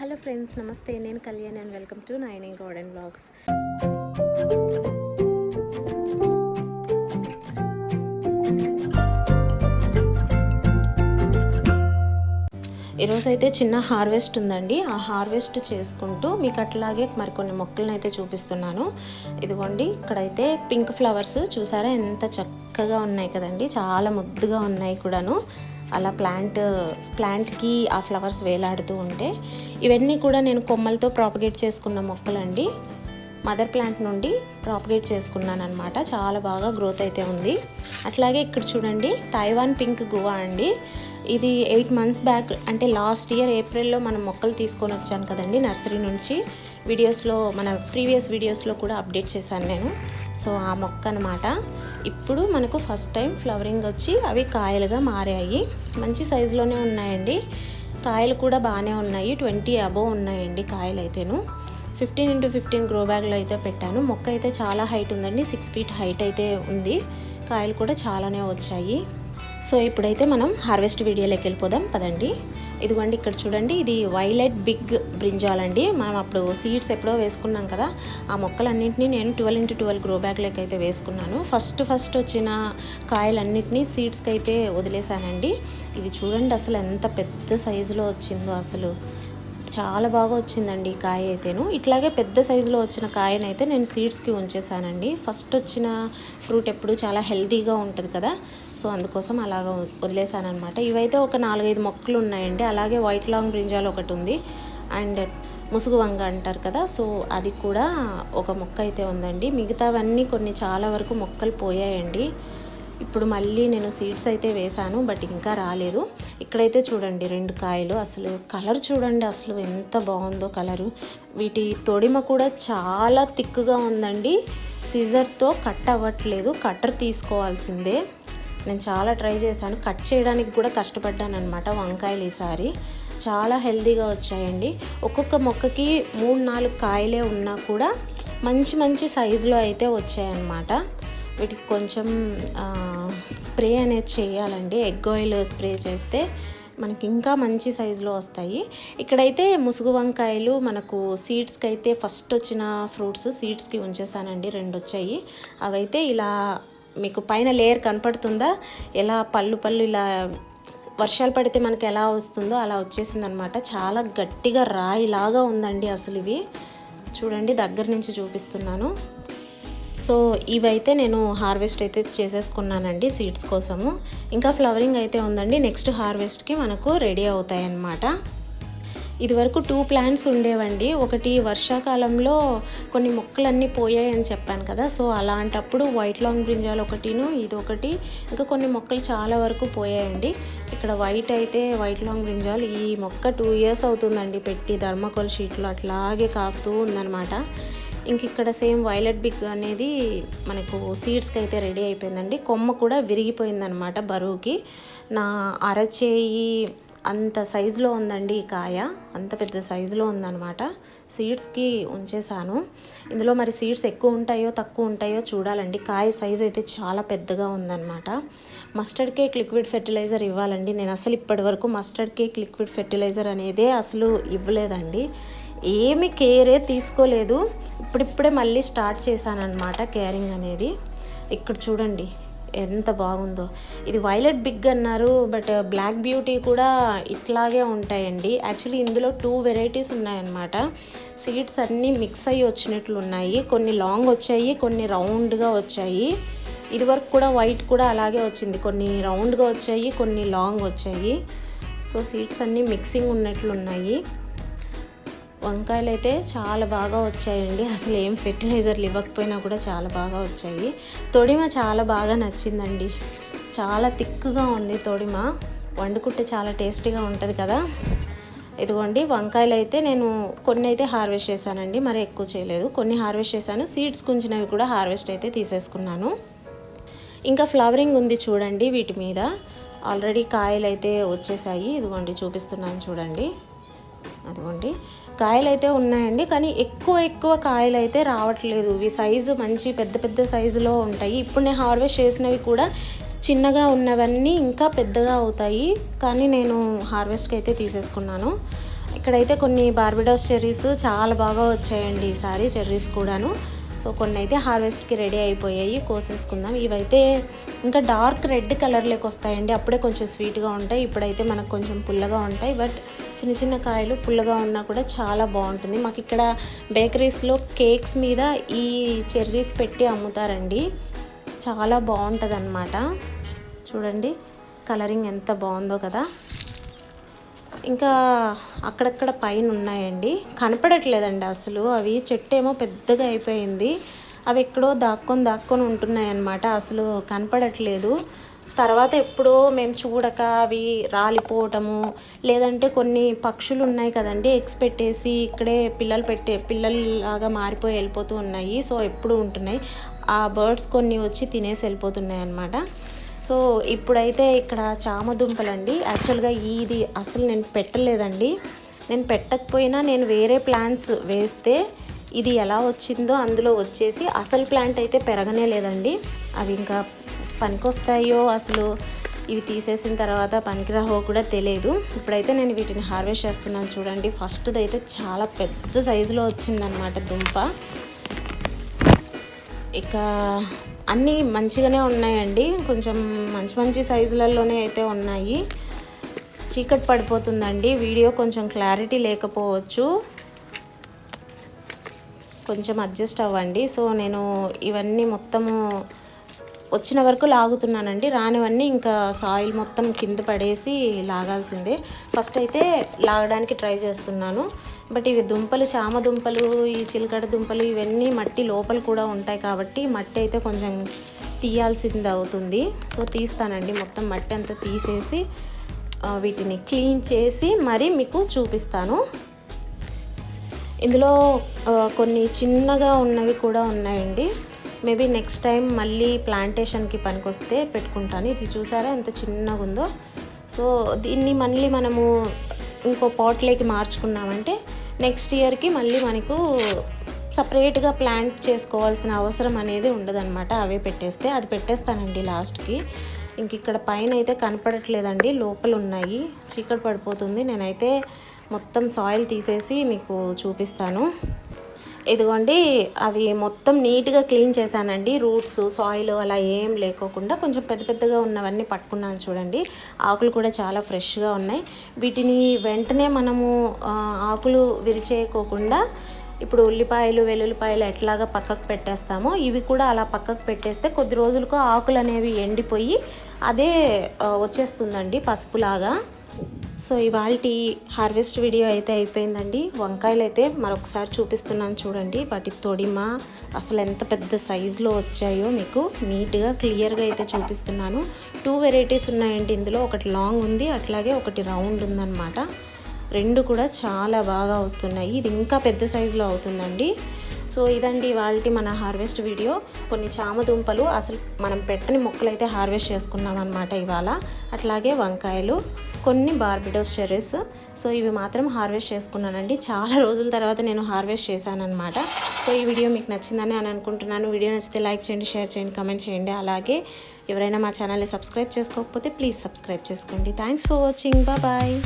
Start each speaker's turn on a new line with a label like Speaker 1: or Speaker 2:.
Speaker 1: Hello friends నమస్తే. నేను Kalyan and welcome to nine garden blogs. ఈరోజైతే చిన్న హార్వెస్ట్ ఉందండి. ఆ హార్వెస్ట్ చేసుకుంటూ మీకు అట్లాగే మరికొన్ని మొక్కలను అయితే చూపిస్తున్నాను. ఇదిగోండి ఇక్కడైతే పింక్ ఫ్లవర్స్ చూసారా? ఎంత చక్కగా ఉన్నాయి కదండి. చాలా ముద్దుగా ఉన్నాయి కూడాను. అలా ప్లాంట్ ప్లాంట్కి ఆ ఫ్లవర్స్ వేలాడుతూ ఉంటే ఇవన్నీ కూడా నేను కొమ్మలతో ప్రాపగేట్ చేసుకున్న మొక్కలండి. మదర్ ప్లాంట్ నుండి ప్రాపగేట్ చేసుకున్నాను అనమాట చాలా బాగా గ్రోత్ అయితే ఉంది. అట్లాగే ఇక్కడ చూడండి తైవాన్ పింక్ గువా అండి. ఇది ఎయిట్ మంత్స్ బ్యాక్ అంటే లాస్ట్ ఇయర్ ఏప్రిల్లో మనం మొక్కలు తీసుకొని వచ్చాను కదండి నర్సరీ నుంచి. వీడియోస్లో మన ప్రీవియస్ వీడియోస్లో కూడా అప్డేట్ చేశాను నేను. సో ఆ మొక్క అనమాట ఇప్పుడు మనకు ఫస్ట్ టైం ఫ్లవరింగ్ వచ్చి అవి కాయలుగా మారాయి. మంచి సైజులోనే ఉన్నాయండి. కాయలు కూడా బాగానే ఉన్నాయి. ట్వంటీ అబోవ్ ఉన్నాయండి కాయలు అయితేను ఫిఫ్టీన్ ఇంటూ ఫిఫ్టీన్ గ్రో బ్యాగ్లో అయితే పెట్టాను. మొక్క అయితే చాలా హైట్ ఉందండి. సిక్స్ ఫీట్ హైట్ అయితే ఉంది. కాయలు కూడా చాలానే వచ్చాయి. సో ఇప్పుడైతే మనం హార్వెస్ట్ వీడియోలోకి వెళ్ళిపోదాం పదండి. ఇదిగోండి ఇక్కడ చూడండి ఇది వైలెట్ బిగ్ బ్రింజాల్ అండి మనం అప్పుడు సీడ్స్ ఎప్పుడో వేసుకున్నాం కదా ఆ మొక్కలన్నింటినీ నేను ట్వెల్వ్ ఇంటూ ట్వెల్వ్ గ్రో బ్యాగ్లోకి అయితే వేసుకున్నాను. ఫస్ట్ ఫస్ట్ వచ్చిన కాయలన్నింటినీ సీడ్స్కి అయితే వదిలేశానండి. ఇది చూడండి అసలు ఎంత పెద్ద సైజులో వచ్చిందో అసలు. చాలా బాగా వచ్చిందండి ఈ కాయ అయితేను. ఇట్లాగే పెద్ద సైజులో వచ్చిన కాయనైతే నేను సీడ్స్కి ఉంచేసానండి. ఫస్ట్ వచ్చిన ఫ్రూట్ ఎప్పుడు చాలా హెల్తీగా ఉంటుంది కదా. సో అందుకోసం అలాగ వదిలేసానమాట ఇవైతే ఒక నాలుగైదు మొక్కలు ఉన్నాయండి అలాగే వైట్ లాంగ్ బ్రింజాల్ ఒకటి ఉంది. అండ్ ముసుగు వంగ అంటారు కదా. సో అది కూడా ఒక మొక్క అయితే ఉందండి. మిగతావన్నీ కొన్ని చాలా వరకు మొక్కలు పోయాయండి. ఇప్పుడు మళ్ళీ నేను సీడ్స్ అయితే వేశాను బట్ ఇంకా రాలేదు. ఇక్కడైతే చూడండి రెండు కాయలు అసలు కలర్ చూడండి అసలు ఎంత బాగుందో కలరు. వీటి తొడిమ కూడా చాలా థిక్గా ఉందండి. సిజర్తో కట్ అవ్వట్లేదు కట్టర్ తీసుకోవాల్సిందే. నేను చాలా ట్రై చేశాను కట్ చేయడానికి కూడా కష్టపడ్డాను అనమాట వంకాయలు ఈసారి చాలా హెల్దీగా వచ్చాయండి. ఒక్కొక్క మొక్కకి మూడు నాలుగు కాయలే ఉన్నా కూడా మంచి మంచి సైజులో అయితే వచ్చాయన్నమాట. వీటికి కొంచెం స్ప్రే అనేది చేయాలండి. ఎగ్ ఆయిల్ స్ప్రే చేస్తే మనకి ఇంకా మంచి సైజులో వస్తాయి. ఇక్కడైతే ముసుగు వంకాయలు మనకు సీడ్స్కి అయితే ఫస్ట్ వచ్చిన ఫ్రూట్స్ సీడ్స్కి ఉంచేసానండి. రెండు వచ్చాయి అవైతే ఇలా మీకు పైన లేయర్ కనపడుతుందా? ఎలా పళ్ళు పళ్ళు ఇలా వర్షాలు పడితే మనకి ఎలా వస్తుందో అలా వచ్చేసింది అనమాట చాలా గట్టిగా రాయిలాగా ఉందండి అసలు ఇవి. చూడండి దగ్గర నుంచి చూపిస్తున్నాను. సో ఇవైతే నేను హార్వెస్ట్ అయితే చేసేసుకున్నానండి సీడ్స్ కోసము. ఇంకా ఫ్లవరింగ్ అయితే ఉందండి. నెక్స్ట్ హార్వెస్ట్కి మనకు రెడీ అవుతాయన్నమాట. ఇదివరకు టూ ప్లాంట్స్ ఉండేవండి. ఒకటి వర్షాకాలంలో కొన్ని మొక్కలన్నీ అని చెప్పాను కదా. సో అలాంటప్పుడు వైట్ లాంగ్ బ్రింజాలు ఒకటిను ఇది ఒకటి ఇంకా కొన్ని మొక్కలు చాలా వరకు పోయాయండి. ఇక్కడ వైట్ అయితే వైట్ లాంగ్ బ్రింజాలు ఈ మొక్క టూ ఇయర్స్ అవుతుందండి పెట్టి ధర్మకోల్ షీట్లో అట్లాగే కాస్తూ ఉందన్నమాట. ఇంక ఇక్కడ సేమ్ వైలెట్ బిగ్ అనేది మనకు సీడ్స్కి అయితే రెడీ అయిపోయిందండి. కొమ్మ కూడా విరిగిపోయిందనమాట బరువుకి. నా అరచేయి అంత సైజులో ఉందండి ఈ కాయ. అంత పెద్ద సైజులో ఉందన్నమాట. సీడ్స్కి ఉంచేసాను. ఇందులో మరి సీడ్స్ ఎక్కువ ఉంటాయో తక్కువ ఉంటాయో చూడాలండి. కాయ సైజ్ అయితే చాలా పెద్దగా ఉందన్నమాట. మస్టర్డ్ కేక్ లిక్విడ్ ఫెర్టిలైజర్ ఇవ్వాలండి. నేను అసలు ఇప్పటి వరకు మస్టర్డ్ కేక్ లిక్విడ్ ఫెర్టిలైజర్ అనేదే అసలు ఇవ్వలేదండి. ఏమి కేరే తీసుకోలేదు. ఇప్పుడిప్పుడే మళ్ళీ స్టార్ట్ చేశాను కేరింగ్ అనేది. ఇక్కడ చూడండి ఎంత బాగుందో. ఇది వైలెట్ బిగ్ అన్నారు బట్ బ్లాక్ బ్యూటీ కూడా ఇట్లాగే ఉంటాయండి. యాక్చువల్లీ ఇందులో టూ వెరైటీస్ ఉన్నాయన్నమాట. సీడ్స్ అన్నీ మిక్స్ అయ్యి వచ్చినట్లు ఉన్నాయి. కొన్ని లాంగ్ వచ్చాయి కొన్ని రౌండ్గా వచ్చాయి. ఇది వరకు కూడా వైట్ కూడా అలాగే వచ్చింది. కొన్ని రౌండ్గా వచ్చాయి కొన్ని లాంగ్ వచ్చాయి. సో సీడ్స్ అన్నీ మిక్సింగ్ ఉన్నట్లు ఉన్నాయి. వంకాయలు అయితే చాలా బాగా వచ్చాయండి. అసలు ఏం ఫెర్టిలైజర్లు ఇవ్వకపోయినా కూడా చాలా బాగా వచ్చాయి. తొడిమ చాలా బాగా నచ్చిందండి. చాలా తిక్కుగా ఉంది తొడిమ. వండుకుంటే చాలా టేస్టీగా ఉంటుంది కదా. ఇదిగోండి వంకాయలు అయితే నేను కొన్ని అయితే హార్వెస్ట్ చేశానండి. మరి ఎక్కువ చేయలేదు. కొన్ని హార్వెస్ట్ చేశాను. సీడ్స్ కుంచినవి కూడా హార్వెస్ట్ అయితే తీసేసుకున్నాను. ఇంకా ఫ్లవరింగ్ ఉంది చూడండి వీటి మీద. ఆల్రెడీ కాయలు అయితే వచ్చేసాయి. ఇదిగోండి చూపిస్తున్నాను చూడండి. అదిగోండి. కాయలు అయితే ఉన్నాయండి కానీ ఎక్కువ ఎక్కువ కాయలు అయితే రావట్లేదు. ఇవి సైజు మంచి పెద్ద పెద్ద సైజులో ఉంటాయి. ఇప్పుడు నేను హార్వెస్ట్ చేసినవి కూడా చిన్నగా ఉన్నవన్నీ ఇంకా పెద్దగా అవుతాయి. కానీ నేను హార్వెస్ట్కి అయితే తీసేసుకున్నాను. ఇక్కడైతే కొన్ని బార్బిడాస్ చెర్రీస్ చాలా బాగా వచ్చాయండి ఈసారి చెర్రీస్ కూడాను. సో కొన్ని అయితే హార్వెస్ట్కి రెడీ అయిపోయాయి కోసేసుకుందాం. ఇవైతే ఇంకా డార్క్ రెడ్ కలర్లోకి వస్తాయండి. అప్పుడే కొంచెం స్వీట్గా ఉంటాయి. ఇప్పుడైతే మనకు కొంచెం పుల్లగా ఉంటాయి. బట్ చిన్న చిన్న కాయలు పుల్లగా ఉన్నా కూడా చాలా బాగుంటుంది. మాకు ఇక్కడ బేకరీస్లో కేక్స్ మీద ఈ చెర్రీస్ పెట్టి అమ్ముతారండి. చాలా బాగుంటుంది చూడండి కలరింగ్ ఎంత బాగుందో కదా. ఇంకా అక్కడక్కడ పైన ఉన్నాయండి కనపడట్లేదండి అసలు. అవి చెట్టు ఏమో పెద్దగా అయిపోయింది. అవి ఎక్కడో దాక్కొని దాక్కొని ఉంటున్నాయి అన్నమాట అసలు కనపడట్లేదు. తర్వాత ఎప్పుడో మేము చూడక అవి రాలిపోవటము లేదంటే కొన్ని పక్షులు ఉన్నాయి కదండి ఎగ్స్ పెట్టేసి ఇక్కడే పిల్లలు పెట్టే పిల్లల్లాగా మారిపోయి వెళ్ళిపోతూ ఉన్నాయి. సో ఎప్పుడు ఉంటున్నాయి. ఆ బర్డ్స్ కొన్ని వచ్చి తినేసి వెళ్ళిపోతున్నాయి అన్నమాట సో ఇప్పుడైతే ఇక్కడ చామదుంపలండి. యాక్చువల్గా ఇది అసలు నేను పెట్టలేదండి. నేను పెట్టకపోయినా నేను వేరే ప్లాంట్స్ వేస్తే ఇది ఎలా వచ్చిందో అందులో వచ్చేసి అసలు ప్లాంట్ అయితే పెరగనే లేదండి. అవి ఇంకా పనికొస్తాయో అసలు ఇవి తీసేసిన తర్వాత పనికిరాహో కూడా తెలియదు ఇప్పుడైతే నేను వీటిని హార్వెస్ట్ చేస్తున్నాను చూడండి. ఫస్ట్ది అయితే చాలా పెద్ద సైజులో వచ్చిందనమాట దుంప. ఇక అన్నీ మంచిగానే ఉన్నాయండి. కొంచెం మంచి మంచి సైజులలోనే అయితే ఉన్నాయి. చీకటి పడిపోతుందండి. వీడియో కొంచెం క్లారిటీ లేకపోవచ్చు. కొంచెం అడ్జస్ట్ అవ్వండి. సో నేను ఇవన్నీ మొత్తము వచ్చిన వరకు లాగుతున్నానండి. రానివన్నీ ఇంకా సాయిల్ మొత్తం కింద పడేసి లాగాల్సిందే. ఫస్ట్ అయితే లాగడానికి ట్రై చేస్తున్నాను. బట్ ఇవి దుంపలు చామ దుంపలు ఈ చిలకడ దుంపలు ఇవన్నీ మట్టి లోపల కూడా ఉంటాయి కాబట్టి మట్టి అయితే కొంచెం తీయాల్సింది అవుతుంది. సో తీస్తానండి. మొత్తం మట్టి అంతా తీసేసి వీటిని క్లీన్ చేసి మరి మీకు చూపిస్తాను. ఇందులో కొన్ని చిన్నగా ఉన్నవి కూడా ఉన్నాయండి. మేబీ నెక్స్ట్ టైం మళ్ళీ ప్లాంటేషన్కి పనికొస్తే పెట్టుకుంటాను. ఇది చూసారా ఎంత చిన్నగా ఉందో. సో దీన్ని మళ్ళీ మనము ఇంకో పాట్లోకి మార్చుకున్నామంటే నెక్స్ట్ ఇయర్కి మళ్ళీ మనకు సపరేట్గా ప్లాంట్ చేసుకోవాల్సిన అవసరం అనేది ఉండదన్నమాట. అవే పెట్టేస్తే అది పెట్టేస్తానండి లాస్ట్కి. ఇంక ఇక్కడ పైన అయితే కనపడట్లేదండి లోపల ఉన్నాయి. చీకటి పడిపోతుంది. నేనైతే మొత్తం సాయిల్ తీసేసి మీకు చూపిస్తాను. ఇదిగోండి అవి మొత్తం నీట్గా క్లీన్ చేశానండి. రూట్స్ సాయిల్ అలా ఏం లేకోకుండా కొంచెం పెద్ద పెద్దగా ఉన్నవన్నీ పట్టుకున్నాను చూడండి. ఆకులు కూడా చాలా ఫ్రెష్గా ఉన్నాయి. వీటిని వెంటనే మనము ఆకులు విరిచేయకోకుండా ఇప్పుడు ఉల్లిపాయలు వెల్లుల్లిపాయలు ఎట్లాగా పక్కకు పెట్టేస్తామో ఇవి కూడా అలా పక్కకు పెట్టేస్తే కొద్ది రోజులకు ఆకులు అనేవి ఎండిపోయి అదే వచ్చేస్తుందండి పసుపులాగా. సో ఇవాళ హార్వెస్ట్ వీడియో అయితే అయిపోయిందండి. వంకాయలు అయితే మరొకసారి చూపిస్తున్నాను చూడండి. వాటి తొడిమ అసలు ఎంత పెద్ద సైజులో వచ్చాయో మీకు నీట్గా క్లియర్గా అయితే చూపిస్తున్నాను. టూ వెరైటీస్ ఉన్నాయండి ఇందులో. ఒకటి లాంగ్ ఉంది అట్లాగే ఒకటి రౌండ్ ఉందన్నమాట. రెండు కూడా చాలా బాగా వస్తున్నాయి. ఇది ఇంకా పెద్ద సైజులో అవుతుందండి. సో ఇదండి వాళ్ళకి మన హార్వెస్ట్ వీడియో. కొన్ని చామ దుంపలు అసలు మనం పెట్టని మొక్కలు అయితే హార్వెస్ట్ చేసుకున్నాం అనమాట ఇవాళ. అట్లాగే వంకాయలు కొన్ని బార్బిడోస్ చెర్రీస్. సో ఇవి మాత్రం హార్వెస్ట్ చేసుకున్నానండి. చాలా రోజుల తర్వాత నేను హార్వెస్ట్ చేశానమాట సో ఈ వీడియో మీకు నచ్చిందని అని అనుకుంటున్నాను. వీడియో నచ్చితే లైక్ చేయండి షేర్ చేయండి కమెంట్ చేయండి. అలాగే ఎవరైనా మా ఛానల్ని సబ్స్క్రైబ్ చేసుకోకపోతే ప్లీజ్ సబ్స్క్రైబ్ చేసుకోండి. Thanks for watching. బాయ్.